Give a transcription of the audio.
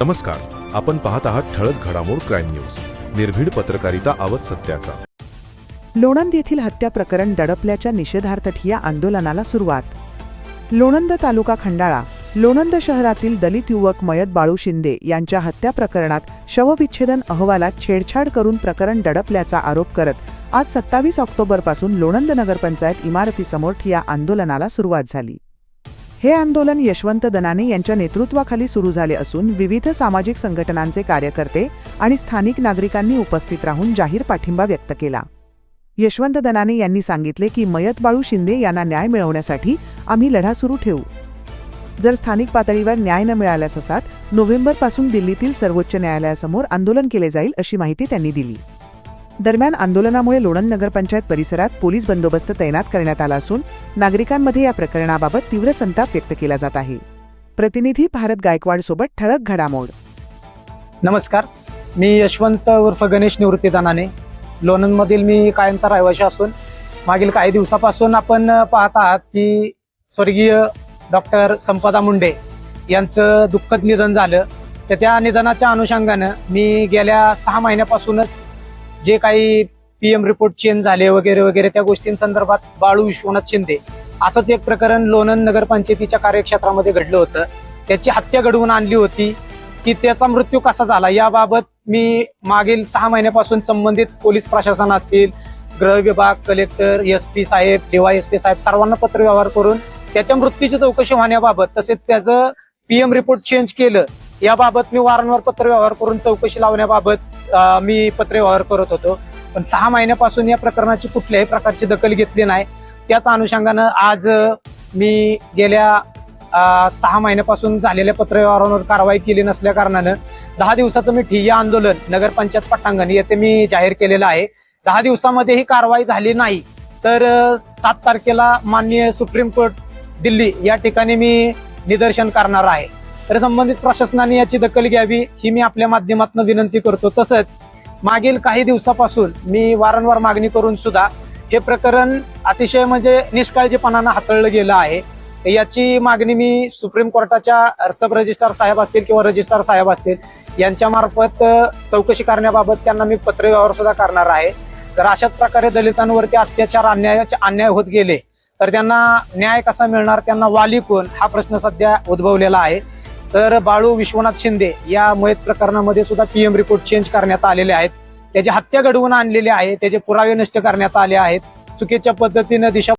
नमस्कार. आपण पाहत आहात ठळक घडामोड क्राईम न्यूज. निर्भीड पत्रकारिता आवत सत्याचा. लोणंद येथील हत्या प्रकरण दडपल्याच्या निषेधार्थ ठिया आंदोलनाला सुरुवात. लोणंद तालुका खंडाळा लोणंद शहरातील दलित युवक मयत बाळू शिंदे यांच्या हत्या प्रकरणात शवविच्छेदन अहवालात छेडछाड करून प्रकरण दडपल्याचा आरोप करत आज सत्तावीस ऑक्टोबरपासून लोणंद नगरपंचायत इमारतीसमोर ठिया आंदोलनाला सुरुवात झाली. हे आंदोलन यशवंत दनाने यांच्या नेतृत्वाखाली सुरू झाले असून विविध सामाजिक संघटनांचे कार्यकर्ते आणि स्थानिक नागरिकांनी उपस्थित राहून जाहीर पाठिंबा व्यक्त केला. यशवंत दनाने यांनी सांगितले की मयत बाळू शिंदे यांना न्याय मिळवण्यासाठी आम्ही लढा सुरू ठेवू. जर स्थानिक पातळीवर न्याय न मिळाल्यास असात नोव्हेंबरपासून दिल्लीतील सर्वोच्च न्यायालयासमोर आंदोलन केले जाईल अशी माहिती त्यांनी दिली. दरम्यान आंदोलनामुळे लोणंद नगरपंचायत परिसरात पोलीस बंदोबस्त तैनात करण्यात आला असून नागरिकांमध्ये या प्रकरणाबाबत तीव्र संताप व्यक्त केला जात आहे. प्रतिनिधी भारत गायकवाड सोबत ठळक घडामोड. नमस्कार. मी यशवंत उर्फ गणेश निवृत्ती दानाने. लोणंदमधील मी कायमचा रहिवाशी असून मागील काही दिवसापासून आपण पाहत आहात की स्वर्गीय डॉक्टर संपदा मुंडे यांचं दुःखद निधन झालं. तर त्या निधनाच्या अनुषंगानं मी गेल्या सहा महिन्यापासूनच जे काही पी एम रिपोर्ट चेंज झाले वगैरे वगैरे त्या गोष्टींसंदर्भात बाळू विश्वनाथ शिंदे असंच एक प्रकरण लोणंद नगरपंचायतीच्या कार्यक्षेत्रामध्ये घडलं होतं. त्याची हत्या घडवून आणली होती. की त्याचा मृत्यू कसा झाला याबाबत मी मागील सहा महिन्यापासून संबंधित पोलीस प्रशासन असतील गृह विभाग कलेक्टर एस पी साहेब जेव्हा एस पी साहेब सर्वांना पत्रव्यवहार करून त्याच्या मृत्यूची चौकशी होण्याबाबत तसेच त्याचं पीएम रिपोर्ट चेंज केलं याबाबत मी वारंवार पत्र व्यवहार करून चौकशी लावण्याबाबत मी पत्र व्यवहार करत होतो. पण सहा महिन्यापासून या प्रकरणाची कुठल्याही प्रकारची दखल घेतली नाही. त्याच अनुषंगानं आज मी गेल्या सहा महिन्यापासून झालेल्या पत्रव्यवहारांवर कारवाई केली नसल्या कारणानं दहा दिवसाचं मी ठिय्या आंदोलन नगरपंचायत पटांगण येथे मी जाहीर केलेलं आहे. दहा दिवसामध्ये ही कारवाई झाली नाही. तर सात तारखेला माननीय सुप्रीम कोर्ट दिल्ली या ठिकाणी मी निदर्शन करणार आहे. तर संबंधित प्रशासनाने याची दखल घ्यावी ही मी आपल्या माध्यमातून विनंती करतो. तसंच मागील काही दिवसापासून मी वारंवार मागणी करून सुद्धा हे प्रकरण अतिशय म्हणजे निष्काळजीपणानं हाताळलं गेलं आहे. याची मागणी मी सुप्रीम कोर्टाच्या सब रजिस्ट्रार साहेब असतील किंवा रजिस्ट्रार साहेब असतील यांच्या मार्फत चौकशी करण्याबाबत त्यांना मी पत्रव्यवहार सुद्धा करणार आहे. जर अशाच प्रकारे दलितांवरती अत्याचार अन्याय अन्याय होत गेले तर त्यांना न्याय कसा मिळणार त्यांना वाली कोण हा प्रश्न सध्या उद्भवलेला आहे. तर बाळू विश्वनाथ शिंदे या मयत प्रकरणामध्ये सुद्धा पीएम रिपोर्ट चेंज करण्यात आलेले आहेत. त्याची हत्या घडवून आणलेली आहे. त्याचे पुरावे नष्ट करण्यात आले आहेत. चुकीच्या पद्धतीनं दिशा